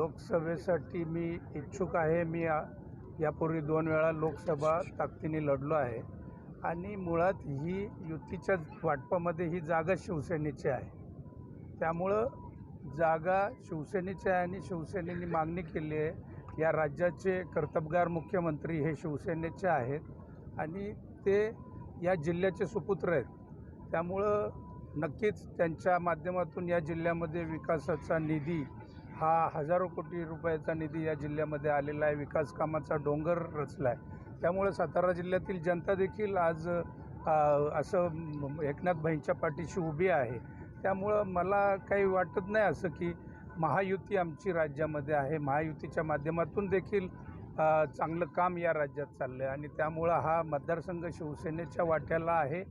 लोकसभेसाठी मी इच्छुक आहे. मी यापूर्वी दोन वेळा लोकसभा ताकदीने लढलो आहे. आणि मुळात ही युतीच्या वाटपामध्ये ही जागा शिवसेनेची आहे. त्यामुळं जागा शिवसेनेची आहे आणि शिवसेनेने मागणी केली आहे. या राज्याचे कर्तबगार मुख्यमंत्री हे शिवसेनेचे आहेत. आणि ते या जिल्ह्याचे सुपुत्र आहेत. त्यामुळं नक्कीच त्यांच्या माध्यमातून या जिल्ह्यामध्ये विकासाचा निधी हा हजारो कोटी रुपयाचा निधी या जिल्ह्यामध्ये आलेला आहे. विकास कामाचा डोंगर रचला आहे त्यामुळे सातारा जिल्ह्यातील जनता देखील आज असं एकनाथ भाईंच्या पाठीशी उभी आहे. त्यामुळं मला काही वाटत नाही असं की महायुती आमची राज्यामध्ये आहे. महायुतीच्या माध्यमातून देखील चांगलं काम या राज्यात चाललं आहे आणि त्यामुळं हा मतदारसंघ शिवसेनेच्या वाट्याला आहे.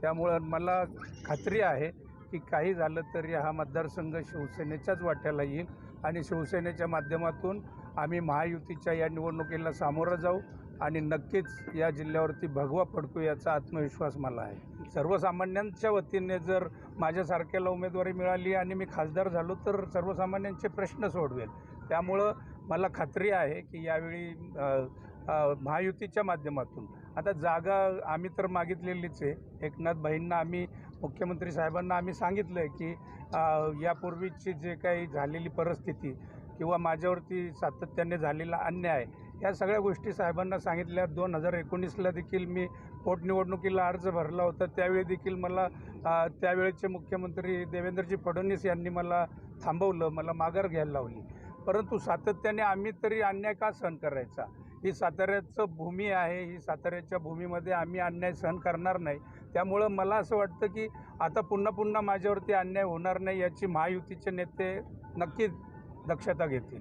त्यामुळं मला खात्री आहे की काही झालं तरी हा मतदारसंघ शिवसेनेच्याच वाट्याला येईल आणि शिवसेनेच्या माध्यमातून आम्ही महायुतीच्या या निवडणुकीला सामोरं जाऊ आणि नक्कीच या जिल्ह्यावरती भगवा पडकू याचा आत्मविश्वास मला आहे. सर्वसामान्यांच्या वतीने जर माझ्यासारख्याला उमेदवारी मिळाली आणि मी खासदार झालो तर सर्वसामान्यांचे प्रश्न सोडवेल. त्यामुळं मला खात्री आहे की यावेळी महायुतीच्या माध्यमातून. आता जागा आम्ही तर मागितलेलीच आहे. एकनाथ भाईंना आम्ही मुख्यमंत्री साहेबांना आम्ही सांगितलं आहे की यापूर्वीची जे काही झालेली परिस्थिती किंवा माझ्यावरती सातत्याने झालेला अन्याय या सगळ्या गोष्टी साहेबांना सांगितल्या. दोन हजार एकोणीसला देखील मी पोटनिवडणुकीला अर्ज भरला होता. त्यावेळी देखील मला त्यावेळेचे मुख्यमंत्री देवेंद्रजी फडणवीस यांनी मला थांबवलं मला माघार घ्यायला लावली. परंतु सातत्याने आम्ही तरी अन्याय का सहन करायचा? ही साताऱ्याचं भूमी आहे ही साताऱ्याच्या भूमीमध्ये आम्ही अन्याय सहन करणार नाही. त्यामुळं मला असं वाटतं की आता पुन्हा पुन्हा माझ्यावरती अन्याय होणार नाही याची महायुतीचे नेते नक्कीच दक्षता घेतील.